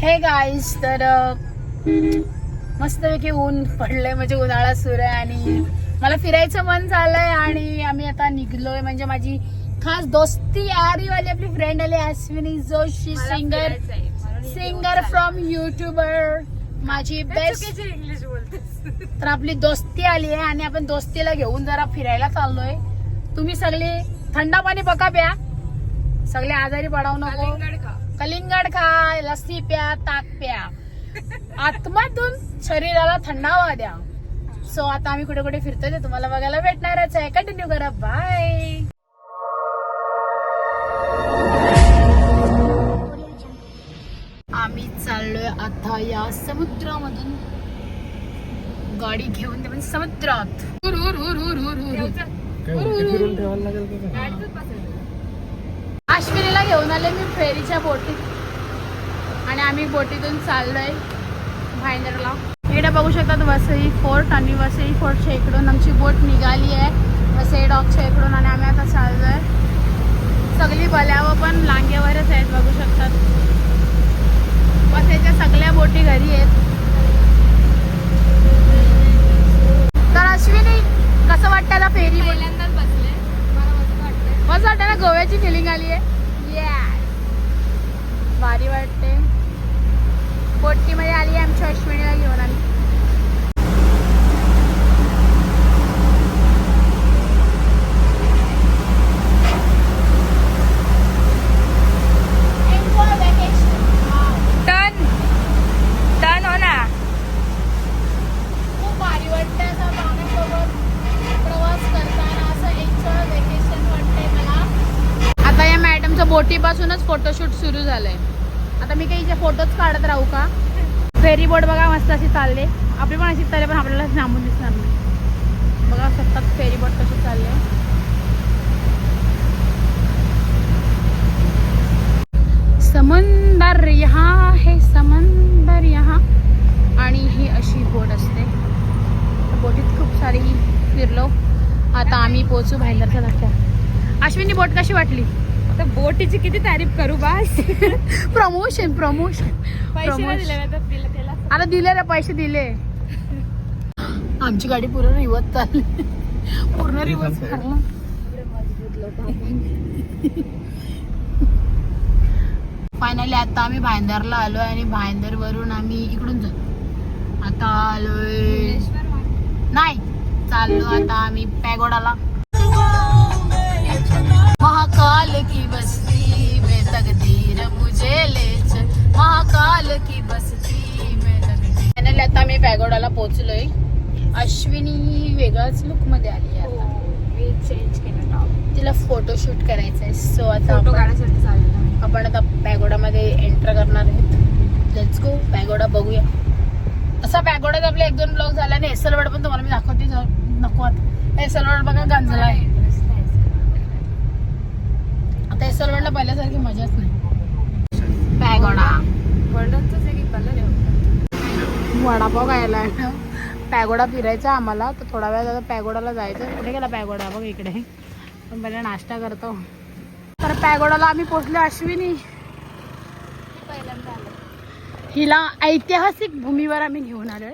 Hey guys तर मस्तपैकी ऊन पडलंय म्हणजे उन्हाळा सुरू आहे आणि मला फिरायचं मन झालंय आणि आम्ही आता निघलोय. म्हणजे माझी खास दोस्ती आरीवाली आपली फ्रेंड आली Ashwini Joshi singer singer from YouTuber माझी बेस्ट इंग्लिश बोलतेस. तर आपली दोस्ती आली आहे आणि आपण दोस्तीला घेऊन जरा फिरायला चाललोय. तुम्ही सगळे थंड पाणी बघा प्या. सगळे आजारी पडावू नको. कलिंगड खा कलिंगड खा लस्सी प्या ताक प्या. आत्मातून शरीराला थंडावा द्या. सो आता आम्ही कुठे कुठे फिरतोय ते तुम्हाला बघायला भेटणारच आहे. कंटिन्यू करा. बाय आम्ही चाललोय आता या समुद्रामधून. गाडी घेऊन ते म्हणजे समुद्रात. हुर, हुर, हुर, हुर, हुर, हुर, हुर. काय काश्मीरीला घेऊन आले मी फेरीच्या बोटीत. आणि आम्ही बोटीतून चाललोय भाईंदरला. इकडे बघू शकतात वसई फोर्ट आणि वसई फोर्टच्या इकडून आमची बोट निघाली आहे. वसई डॉकच्या इकडून आणि आम्ही आता चाललोय. सगळी बल्यावर पण लांग्यावरच आहेत बघू शकतात. वसईच्या सगळ्या बोटी घरी आहेत तर अश्विनी कसं वाटतं आता फेरी बोट पहिल्यांदाच बसले मला मस्त वाटतंय मस्त वाटतं फिलिंग आली आहे? भारी वाटते बोटीमध्ये आली आहे आमच्या अश्विनीला घेऊन आम्ही टन टन हो ना खूप भारी वाटते असं पाण्यासोबत प्रवास करताना असं एन्जॉय वेकेशन वाटते मला आता या मॅडमचं बोटीपासूनच फोटोशूट सुरू झालंय. आता मी काही फोटोच काढत राहू का? फेरी बोट बघा मस्त अशी चालले. आपली पण अशी चालले पण आपल्याला थांबून दिसणार नाही. बघा सतत फेरी बोट कशी चालले. समंदर यहाँ हे समंदर यहाँ. आणि ही अशी बोट असते. बोटीत खूप सारी फिरलो. आता आम्ही पोहोचू भाईंदरच्या धक्क्या अश्विनी बोट कशी वाटली? तर बोटीची किती तारीफ करू बास. प्रमोशन प्रमोशन आता दिले रे पैसे दिले. आमची गाडी पूर्ण रिवत चालली पूर्ण रिवत फायनली आता आम्ही भाईंदरला आलोय आणि भाईंदर वरून आम्ही इकडून जाऊ आता आलोय नाही चाललो आता आम्ही पॅगोडाला. महाकाल की बस्ती में तकदीर मुझे ले चल। महाकाल की बस्ती में तकदीर। आता मी पॅगोडाला पोहोचलोय. अश्विनी वेगळाच लुकमध्ये आली आहे आता. चेंज केलं तिला फोटोशूट करायचंय. सो आता आपण- आता पॅगोडामध्ये एंटर करणार आहेत. लेट्स गो पॅगोडा बघूया. असा पॅगोडात आपले एक दोन ब्लॉग झाला आणि एसलवड पण तुम्हाला मी दाखवते. नको आता. एसलवड बघा गांजला आहे आता पहिल्यासारखी मजाच नाही. पॅगोडा. वडापाव खायला पॅगोडा फिरायचा आम्हाला तर थोडा वेळ आता पॅगोडाला जायचं कुठे गेला पॅगोडा? बघ इकडे. पण पहिले नाश्ता करतो. तर पॅगोडाला आम्ही पोचलो अश्विनी. पहिल्यांदा आलं हिला ऐतिहासिक भूमीवर आम्ही घेऊन आलोय.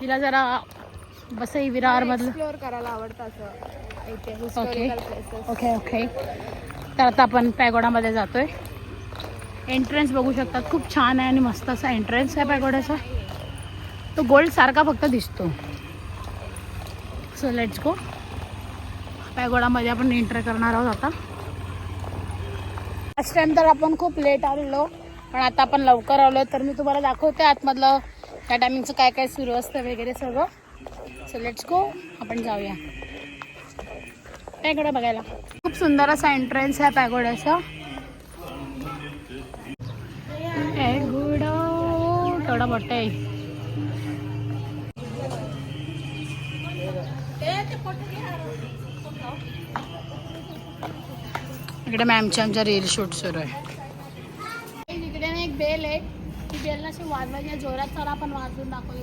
हिला जरा वसई विरार मधलं करायला आवडतं असं. ऐतिहासिक ओके. ओके ओके तर आता आपण पॅगोडामध्ये जातोय. एंट्रन्स बघू शकतात. खूप छान आहे आणि मस्त असा एंट्रन्स आहे पॅगोडाचा. तो गोल्ड सारखा फक्त दिसतो. सो लेट्स गो पॅगोडामध्ये आपण एंटर करणार आहोत आता. लास्ट टाइम तर आपण खूप लेट आलेलो पण आता आपण लवकर आलो तर मी तुम्हाला दाखवते आतमधलं त्या टायमिंगचं काय काय सुरू असतं वगैरे सगळं. सो लेट्स गो आपण जाऊया. पॅगोडा बघायला. खूप सुंदर असा एंट्रन्स आहे पॅगोड्याचा पॅगोडा थोडा मोठा आहे. इकडे मॅमची आमच्या रील शूट सुरू आहे. इकडे ना एक बेल आहे. ती बेल ना अशी वाजवायची जोरात चला आपण वाजवून दाखवली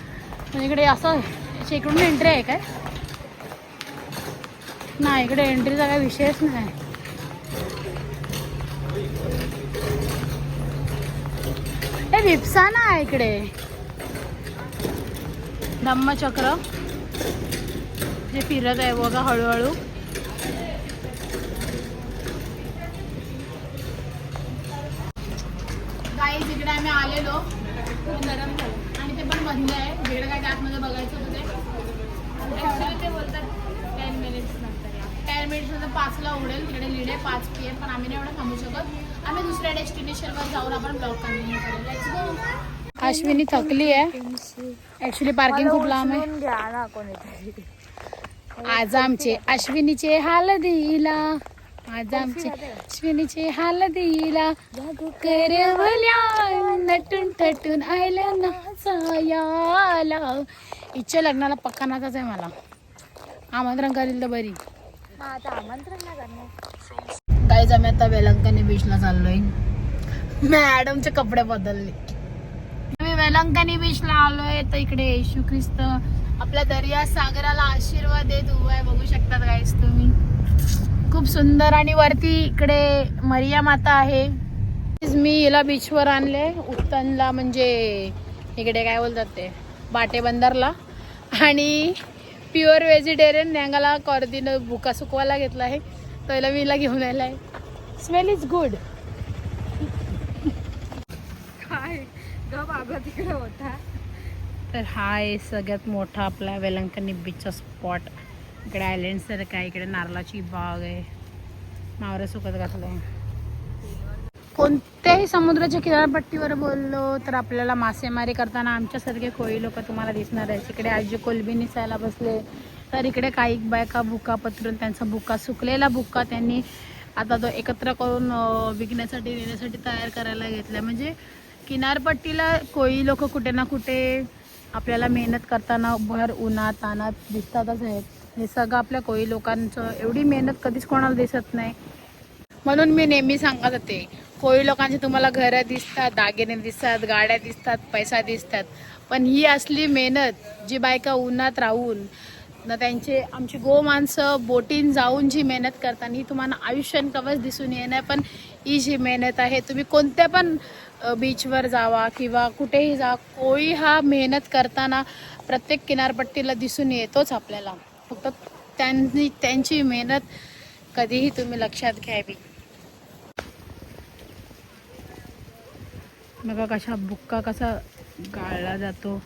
म्हणजे इकडे असं इकडून एंट्री आहे काय? नाही इकडे एंट्रीचा काही विषयच नाही. हे बिपसा ना आहे इकडे. धम्मचक्र जे फिरत आहे बघा हळूहळू. काही इकडे आम्ही आलेलो. खूप गरम झालं पण आहे. काय आतमध्ये बघायचं होतं ते. Actually ते बोलतात टेन मिनिट्स नंतर या. टेन मिनिट्स नंतर पाचला उडेल तिकडे लिड आहे पाच पी एम पण आम्ही नाही एवढं थांबू शकत. आम्ही दुसऱ्या डेस्टिनेशनवर जाऊन आपण ब्लॉग कंटिन्यू करू लेट्स गो अश्विनी थकली आहे. ऍक्च्युली पार्किंग खूप लांब आहे. आज आमचे अश्विनीचे हळदीला. आज आमचे अश्विनीचे हळदीला करवल्या नटून टटून आयला नाचायाला इच्छा लग्नाला पक्का नाचाच आहे मला. आमंत्रण करील तर बरी. गाईज आम्ही आता वेलंकनी बीचला चाललोय. मॅडमचे कपडे बदलले. आम्ही वेलंकनी बीचला आलोय तर इकडे येशू ख्रिस्त आपल्या दर्या सागराला आशीर्वाद देत उभा आहे. बघू शकतात गाईज तुम्ही. खूप सुंदर आणि वरती इकडे मरिया माता आहे. मी हिला बीचवर आणले. उत्तनला म्हणजे इकडे काय बोलतात ते? बाटे बंदरला आणि प्युअर व्हेजिटेरियन नँगाला कॉर्दिन भुका सुकवायला घेतला आहे. तर हिला मी हिला घेऊन आला आहे स्मेल इज गुड काय ग बाबा तिकडे होता. तर हा आहे सगळ्यात मोठा आपला वेलंकनी बीचचा स्पॉट इकडे आयलंड सारखं आहे इकडे नारळाची बाग आहे. मावरं सुकत घातलं आहे कोणत्याही समुद्राच्या किनारपट्टीवर बोललो तर आपल्याला मासेमारी करताना आमच्यासारखे कोळी लोक तुम्हाला दिसणार आहेत. इकडे आजी कोलबी निसायला बसले. तर इकडे काही बायका बुका पत्रून त्यांचा बुका सुकलेला बुका त्यांनी आता तो एकत्र करून विकण्यासाठी नेण्यासाठी तयार करायला घेतला म्हणजे किनारपट्टीला कोळी लोक कुठे ना कुठे आपल्याला मेहनत करताना भर उन्हात तानात दिसतातच आहेत. हे सगळं आपल्या कोळी लोकांचं एवढी मेहनत कधीच कोणाला दिसत नाही. म्हणून मी नेहमी सांगत होते कोळी लोकांचे तुम्हाला घरं दिसतात दागिने दिसतात गाड्या दिसतात पैसा दिसतात. पण ही असली मेहनत जी बायका उन्हात राहून न त्यांचे आमची गो माणसं बोटीन जाऊन जी मेहनत करतात ही तुम्हाला आयुष्यान कवच दिसून येणार पण ही जी मेहनत आहे तुम्ही कोणत्या पण बीचवर जावा किंवा कुठेही जा कोळी हा मेहनत करताना प्रत्येक किनारपट्टीला दिसून येतोच आपल्याला. फक्त त्यांनी त्यांची मेहनत कधीही तुम्ही लक्षात घ्यावी. बघा कशा बुक्का कसा गाळला जातो.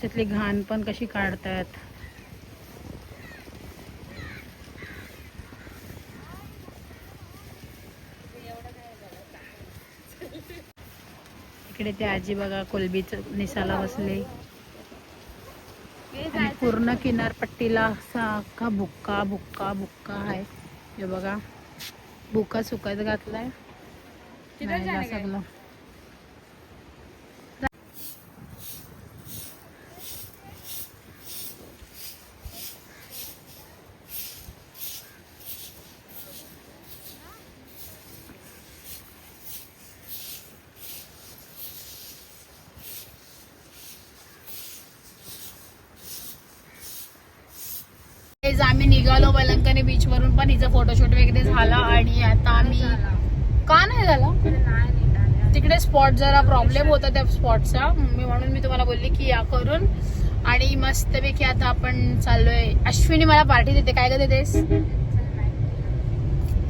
त्यातली घाण पण कशी काढतात इकडे ते आजी बघा कोलबीच निसाला बसले. पूर्ण किनारपट्टीला असा अख्खा बुक्का बुक्का बुक्का आहे. हे बघा. बुक्का सुकत घातलाय. सगळं. तेच आम्ही निघालो बलंकनी बीच वरून पण हिचा फोटोशूट वगैरे झाला आणि आता आम्ही का नाही झाला? तिकडे स्पॉट जरा प्रॉब्लेम होता त्या स्पॉटचा मी म्हणून मी तुम्हाला बोलली की या करून. आणि मस्तपैकी आता आपण चाललोय. अश्विनी मला पार्टी देते. काय का देतेस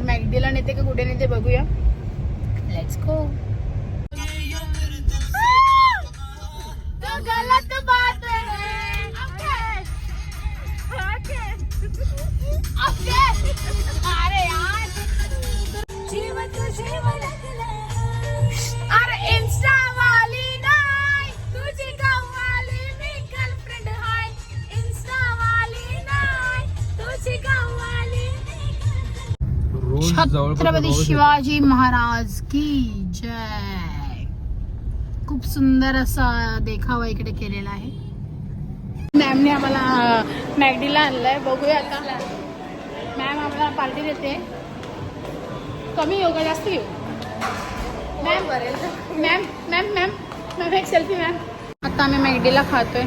मॅगडीला नेते का कुठे नेते बघूया. लेट्स गो छत्रपती शिवाजी महाराज की जय. खूप सुंदर असा देखावा इकडे केलेला आहे. मॅमने आम्हाला मॅगडीला आणलंय. बघूया आता. मॅम आम्हाला पार्टी देते. कमी येऊ का? जास्त घेऊ. Ma'am ma'am ma'am ma'am ma'am एक सेल्फी मॅम आता आम्ही मॅगडीला खातोय.